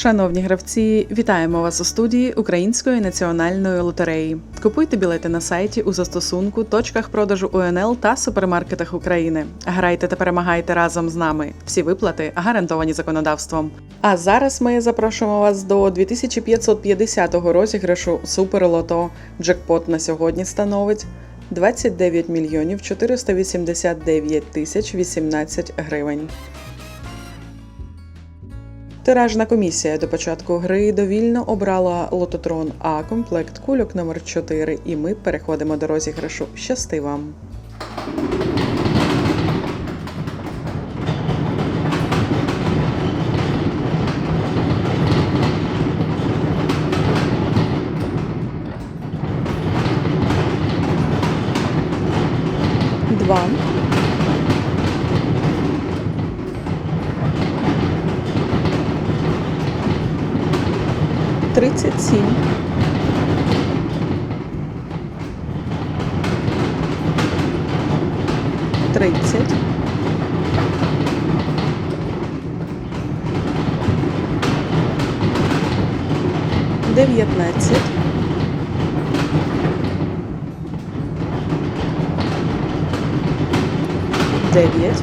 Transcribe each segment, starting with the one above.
Шановні гравці, вітаємо вас у студії Української національної лотереї. Купуйте білети на сайті у застосунку, точках продажу УНЛ та супермаркетах України. Грайте та перемагайте разом з нами. Всі виплати гарантовані законодавством. А зараз ми запрошуємо вас до 2550-го розіграшу Суперлото. Джекпот на сьогодні становить 29 мільйонів 489 тисяч 18 гривень. Тиражна комісія до початку гри довільно обрала лототрон А комплект кульок номер 4 і ми переходимо до розіграшу. Щасти вам! Два. Тридцять сім. Тридцять. Дев'ятнадцять. Дев'ять.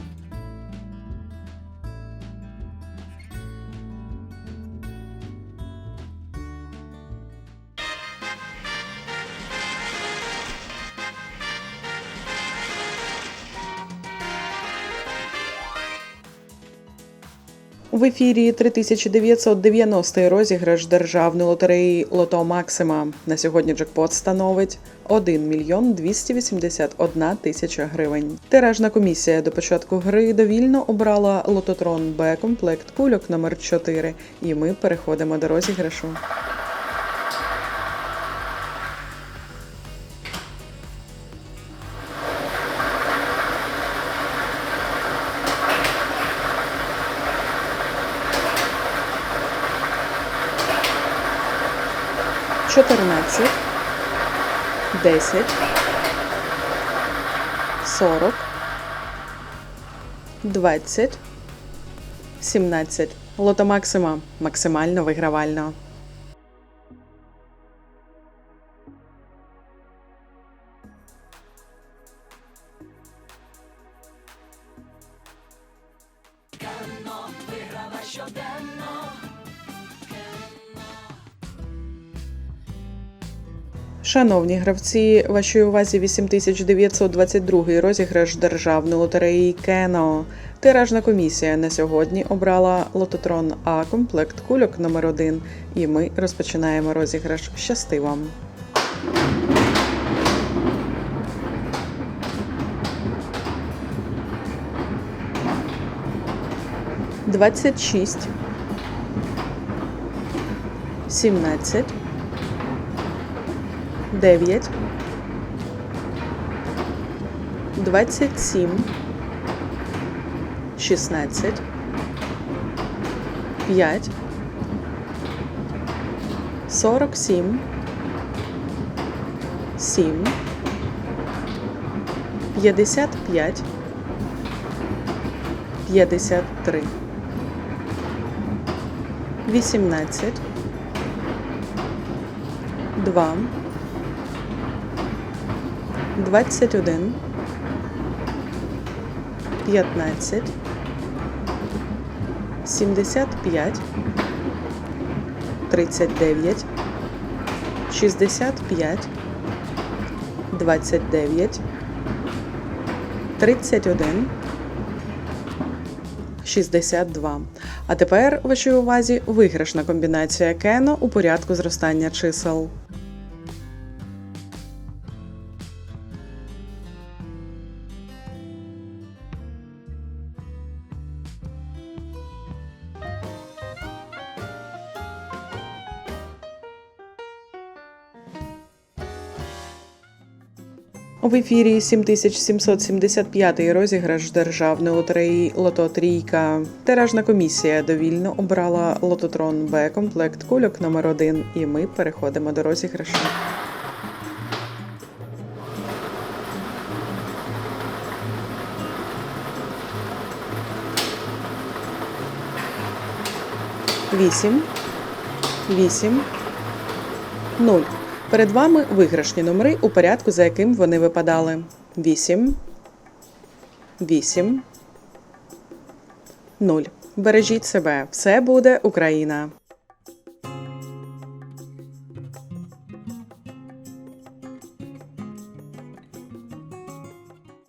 В ефірі 3990 розіграш державної лотереї Лото Максима. На сьогодні джекпот становить 1 мільйон 281 тисяча гривень. Тиражна комісія до початку гри довільно обрала лототрон Б комплект кульок номер 4 І ми переходимо до розіграшу. Чотирнадцять, десять, сорок, двадцять, сімнадцять. Лото Максима максимально вигравально. Шановні гравці, вашій увазі 8922 розіграш державної лотереї Кено. Тиражна комісія на сьогодні обрала лототрон А комплект кульок номер 1 І ми розпочинаємо розіграш. Щасти вам! Двадцять шість. Сімнадцять. 9, 27, 16, 5, 47, 7, 55, 53, 18, 2, 21, 15, 75, 39, 65, 29, 31, 62. А тепер вашій увазі виграшна комбінація Кено у порядку зростання чисел. В ефірі 7775 розіграш державної лотереї Лото Трійка. Тиражна комісія довільно обрала Лототрон Б комплект кульок номер 1 І ми переходимо до розіграшу. Вісім. Вісім. 0. Перед вами виграшні номери у порядку, за яким вони випадали. 8. 8. 0. Бережіть себе. Все буде Україна.